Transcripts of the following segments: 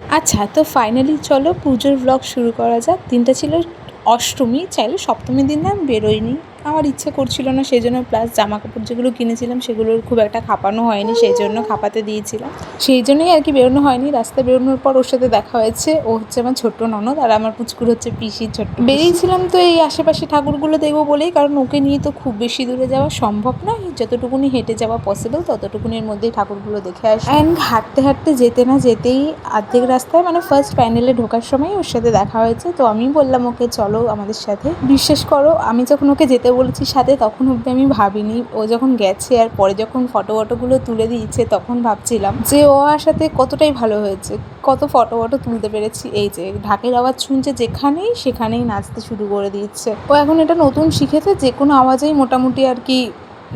আচ্ছা তো ফাইনালি চলো, পুজোর ব্লগ শুরু করা যাক। দিনটা ছিল অষ্টমী, চাইলে সপ্তমীর দিন না আমি বেরোইনি। আমার ইচ্ছে করছিল না সেই জন্য প্লাস জামা কাপড় যেগুলো কিনেছিলাম, সেগুলোর খুব একটা খাপানো হয়নি সেই জন্য খাপাতে দিয়েছিলাম। সেই জন্যই আর কি বেরোনো হয়নি, রাস্তায় বেরোনোর পর ওর সাথে দেখা হয়েছে, ও হচ্ছে আমার ছোট্ট ননদ আর আমার পুচকুর হচ্ছে পিসির ছোট্ট বেরিয়েছিলাম তো এই আশেপাশে ঠাকুরগুলো দেখব বলেই, কারণ ওকে নিয়ে তো খুব বেশি দূরে যাওয়া সম্ভব নয়। যতটুকুনি হেঁটে যাওয়া পসিবল ততটুকুনির মধ্যেই ঠাকুরগুলো দেখে আসি। অ্যান্ড হাঁটতে হাঁটতে যেতে না যেতেই অর্ধেক রাস্তায় মানে ফার্স্ট প্যান্ডেলে ঢোকার সময় ওর সাথে দেখা হয়েছে, তো আমি বললাম, ওকে চলো আমাদের সাথে। বিশ্বাস করো, আমি যখন ওকে যেতে বলেছি সাথে, তখন অব্দি আমি ভাবিনি। ও যখন গেছে আর পরে যখন ফটো ফটোগুলো তুলে দিয়েছে, তখন ভাবছিলাম যে ও আর সাথে কতটাই ভালো হয়েছে, কত ফটো ফটো তুলতে পেরেছি। এই যে ঢাকের আওয়াজ শুনছে যেখানেই, সেখানেই নাচতে শুরু করে দিচ্ছে ও এখন এটা নতুন শিখেছে, যে কোনো আওয়াজেই মোটামুটি আর কি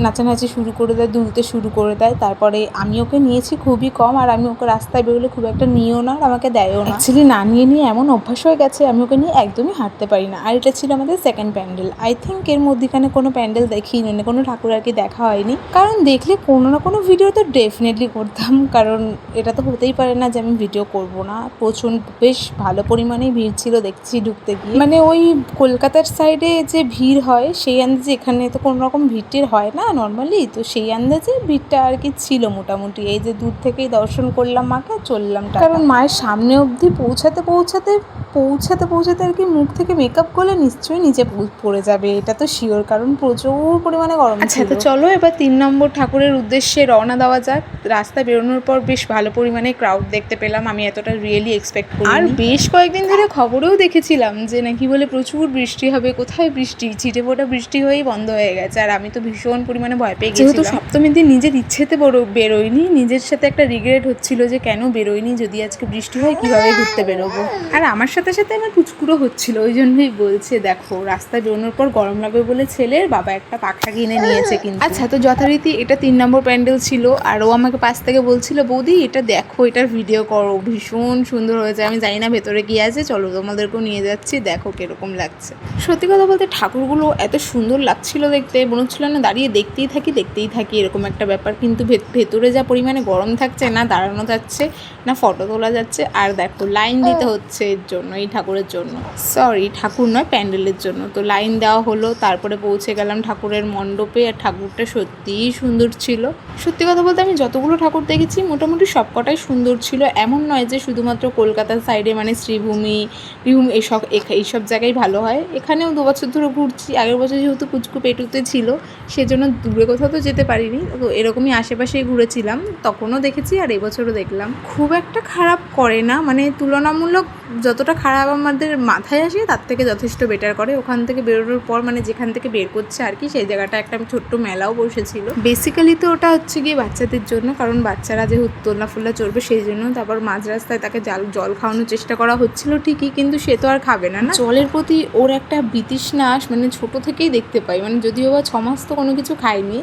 নাচানাচি শুরু করে দেয়, দুলতে শুরু করে দেয়। তারপরে আমি ওকে নিয়েছি খুবই কম আর আমি ওকে রাস্তায় বেরোলে খুব একটা নিয়েও না আর আমাকে দেয়ও না। অ্যাকচুয়ালি না নিয়ে নিয়ে এমন অভ্যাস হয়ে গেছে, আমি ওকে নিয়ে একদমই হাঁটতে পারি না। আর এটা ছিল আমাদের সেকেন্ড প্যান্ডেল আই থিঙ্ক এর মধ্যেখানে কোনো প্যান্ডেল দেখিই নি, কোনো ঠাকুর আর কি দেখা হয়নি। কারণ দেখলে কোনো না কোনো ভিডিও তো ডেফিনেটলি করতাম। কারণ এটা তো হতেই পারে না যে আমি ভিডিও করব না। প্রচুর, বেশ ভালো পরিমাণেই ভিড় ছিল দেখছি ঢুকতে গিয়ে। মানে ওই কলকাতার সাইডে যে ভিড় হয়, সেই আন্দাজে এখানে তো কোনো রকম ভিড় হয় না। নর্মালি তো সেই আন্দাজে ভিড়টা আর কি ছিল মোটামুটি। এই যে দূর থেকেই দর্শন করলাম মাকে, চললাম কারণ মায়ের সামনে অবধি পৌঁছাতে পৌঁছাতে পৌঁছাতে পৌঁছাতে আর কি মুখ থেকে মেকআপ করলে নিশ্চয়ই নিচে পড়ে যাবে এটা তো শিওর কারণ প্রচুর পরিমাণে গরম আচ্ছা তো চলো এবার তিন নম্বর ঠাকুরের উদ্দেশ্যে রওনা দেওয়া যাক। রাস্তা বেরোনোর পর বেশ ভালো পরিমাণে ক্রাউড দেখতে পেলাম আমি এতটা রিয়েলি এক্সপেক্ট করি আর বেশ কয়েকদিন ধরে খবরেও দেখেছিলাম যে নাকি বলে প্রচুর বৃষ্টি হবে কোথায় বৃষ্টি? ছিটে ফোটা বৃষ্টি হয়েই বন্ধ হয়ে গেছে আর আমি তো ভীষণ পরিমাণে ভয় পেয়ে গেছিলাম। যেহেতু সপ্তমীর দিন নিজের ইচ্ছেতে বড় বেরোয়নি নিজের সাথে একটা রিগ্রেট হচ্ছিল যে কেন বেরোয়নি যদি আজকে বৃষ্টি হয় কীভাবে ঘুরতে বেরোবো? আর আমার সাথে সাথে আমার পুচকুরো হচ্ছিল ওই জন্যই বলছে দেখো রাস্তায় বেরোনোর পর গরম লাগবে বলে ছেলের বাবা একটা পাখা কিনে নিয়েছে কিন্তু। আচ্ছা তো যথারীতি এটা তিন নম্বর প্যান্ডেল ছিল আর ও আমাকে পাশ থেকে বলছিল বৌদি এটা দেখো এটার ভিডিও করো ভীষণ সুন্দর হয়েছে আমি জানি না ভেতরে কি আছে চলো তোমাদেরকেও নিয়ে যাচ্ছি দেখো কীরকম লাগছে। সত্যি কথা বলতে ঠাকুরগুলো এত সুন্দর লাগছিল দেখতে মনে হচ্ছিল না দাঁড়িয়ে দেখতেই থাকি দেখতেই থাকি এরকম একটা ব্যাপার কিন্তু ভেতরে যা পরিমাণে গরম থাকছে না দাঁড়ানো যাচ্ছে না ফটো তোলা যাচ্ছে আর দেখো লাইন দিতে হচ্ছে এর জন্য। এই ঠাকুরের জন্য। সরি ঠাকুর নয়, প্যান্ডেলের জন্য। তো লাইন দেওয়া হলো, তারপরে পৌঁছে গেলাম ঠাকুরের মণ্ডপে। আর ঠাকুরটা সত্যিই সুন্দর ছিল। সত্যি কথা বলতে আমি যতগুলো ঠাকুর দেখেছি, মোটামুটি সবকটাই সুন্দর ছিল। এমন নয় যে শুধুমাত্র কলকাতার সাইডে মানে শ্রীভূমি বীরভূম এইসব এখ- এইসব জায়গায় ভালো হয়। এখানেও দু বছর ধরে ঘুরছি। আগের বছর যেহেতু কুচকু পেটুতে ছিল, সেজন্য দূরে কোথাও তো যেতে পারিনি। তো এরকমই আশেপাশেই ঘুরেছিলাম। তখনও দেখেছি আর এবছরও দেখলাম। খুব একটা খারাপ করে না। মানে তুলনামূলক যতটা খারাপ আমাদের মাথায় আসে, তার থেকে যথেষ্ট বেটার করে। ওখান থেকে বেরোনোর পর মানে যেখান থেকে বের করছে আর কি, সেই জায়গাটা একটা আমি ছোট্ট মেলাও বসেছিল। বেসিক্যালি তো ওটা হচ্ছে গিয়ে বাচ্চাদের জন্য, কারণ বাচ্চারা যে উত্তোলনা ফুল্লা চড়বে সেই জন্য তারপর মাঝ রাস্তায় তাকে জাল, জল খাওয়ানোর চেষ্টা করা হচ্ছিল ঠিকই, কিন্তু সে তো আর খাবে না না? জলের প্রতি ওর একটা বিতৃষ্ণাস মানে ছোট থেকেই দেখতে পাই। মানে যদিও বা ছমাস তো কোনো কিছু খায়নি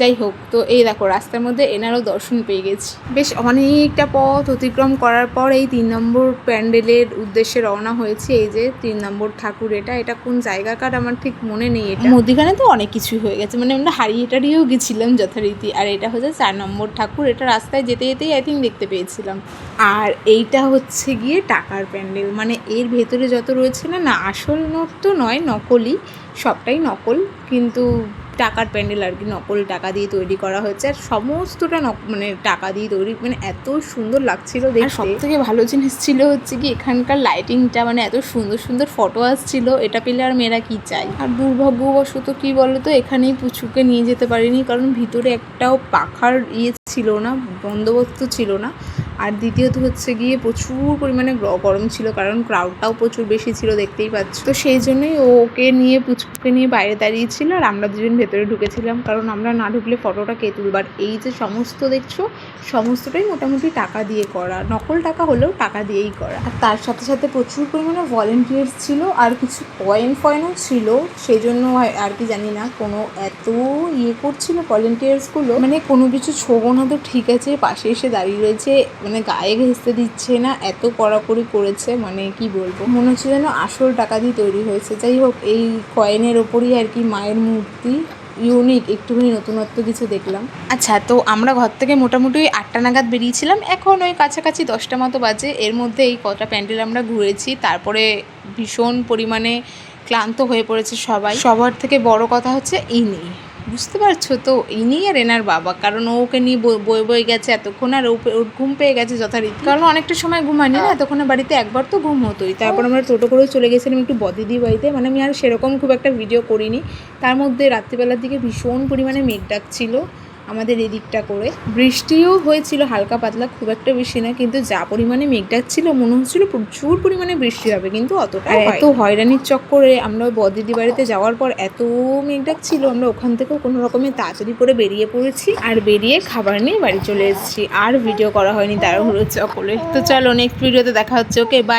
যাই হোক তো এই দেখো রাস্তার মধ্যে এনারও দর্শন পেয়ে গেছি। বেশ অনেকটা পথ অতিক্রম করার পর এই তিন নম্বর প্যান্ডেলের উদ্দেশ্যে রওনা হয়েছে। এই যে তিন নম্বর ঠাকুর এটা এটা কোন জায়গাকার আমার ঠিক মনে নেই এটা। মধ্যিখানে তো অনেক কিছুই হয়ে গেছে মানে আমরা হারিয়ে টারিয়েও গেছিলাম যথারীতি। আর এটা হচ্ছে চার নম্বর ঠাকুর এটা রাস্তায় যেতে যেতেই আই থিঙ্ক দেখতে পেয়েছিলাম। আর এইটা হচ্ছে গিয়ে টাকার প্যান্ডেল মানে এর ভেতরে যত রয়েছে না না আসল নোট তো নয় নকলই সবটাই নকল। কিন্তু টাকার প্যান্ডেল আর কি নকল টাকা দিয়ে তৈরি করা হয়েছে। আর সমস্তটা নক- মানে টাকা দিয়ে তৈরি মানে এত সুন্দর লাগছিল দেখতে। সব থেকে ভালো জিনিস ছিল হচ্ছে কি এখানকার লাইটিংটা মানে এত সুন্দর সুন্দর ফটো আসছিল এটা পেলে আর মেয়েরা কি চাই আর দুর্ভাগ্যবশত কি বলতো এখানেই পুচুকে নিয়ে যেতে পারিনি কারণ ভিতরে একটাও পাখার ইয়ে ছিল না বন্দোবস্ত ছিল না। আর দ্বিতীয়ত হচ্ছে গিয়ে প্রচুর পরিমাণে গরম ছিল, কারণ ক্রাউডটাও প্রচুর বেশি ছিল, দেখতেই পাচ্ছ। তো সেই জন্যই ওকে নিয়ে পুচকুকে নিয়ে বাইরে দাঁড়িয়েছিল আর আমরা দুজন ভেতরে ঢুকেছিলাম, কারণ আমরা না ঢুকলে ফটোটা কে তুলবার? এই যে সমস্ত দেখছ, সমস্তটাই মোটামুটি টাকা দিয়ে করা। নকল টাকা হলেও টাকা দিয়েই করা। আর তার সাথে সাথে প্রচুর পরিমাণে ভলেন্টিয়ার্স ছিল, আর কিছু কয়েন ফয়েনও ছিল। সেই জন্য আর কি জানি না, কোনো এত ইয়ে করছিল ভলেন্টিয়ার্সগুলো মানে কোনো কিছু ছোবো না তো, ঠিক আছে, পাশে এসে দাঁড়িয়ে রয়েছে। মানে গায়ে ঘেঁচতে দিচ্ছে না, এত কড়াকড়ি করেছে মানে কি বলব? মনে হচ্ছে যেন আসল টাকা দিয়ে তৈরি হয়েছে। যাই হোক, এই কয়েনের ওপরই আর কি মায়ের মূর্তি ইউনিক একটুখানি নতুনত্ব কিছু দেখলাম। আচ্ছা তো আমরা ঘর থেকে মোটামুটি ওই আটটা নাগাদ বেরিয়েছিলাম। এখন ওই কাছাকাছি দশটা মতো বাজে। এর মধ্যে এই কটা প্যান্ডেল আমরা ঘুরেছি। তারপরে ভীষণ পরিমাণে ক্লান্ত হয়ে পড়েছে সবাই। সবার থেকে বড় কথা হচ্ছে ইনি বুঝতে পারছ? তো ইনি আর এনার বাবা। কারণ ও ওকে নিয়ে বই- বই গেছে এতক্ষণ আর ওর ঘুম পেয়ে গেছে যথারীতি। কারণ অনেকটা সময় ঘুমায়নি না? এতক্ষণে বাড়িতে একবার তো ঘুম হতোই। তারপর আমরা টোটো করেও চলে গেছিলাম একটু বদিদি বাড়িতে মানে আমি আর সেরকম খুব একটা ভিডিও করিনি। তার মধ্যে রাত্রিবেলার দিকে ভীষণ পরিমাণে মেঘ ডাকছিল। আমাদের এদিকটা করে। বৃষ্টিও হয়েছিল হালকা পাতলা খুব একটা বেশি না কিন্তু যা পরিমাণে মেঘ ডাকছিল মনে হচ্ছিল প্রচুর পরিমাণে বৃষ্টি হবে কিন্তু অতটা এত হয়রানির চক্করে আমরা ওই বদিদি বাড়িতে যাওয়ার পর এত মেঘ ডাকছিল আমরা ওখান থেকেও কোনো রকমে তাড়াতাড়ি করে বেরিয়ে পড়েছি আর বেরিয়ে খাবার নিয়ে বাড়ি চলে এসেছি। আর ভিডিও করা হয়নি তাড়াহুড়োর চক্করে। তো চলো নেক্সট ভিডিওতে দেখা হচ্ছে ওকে বাই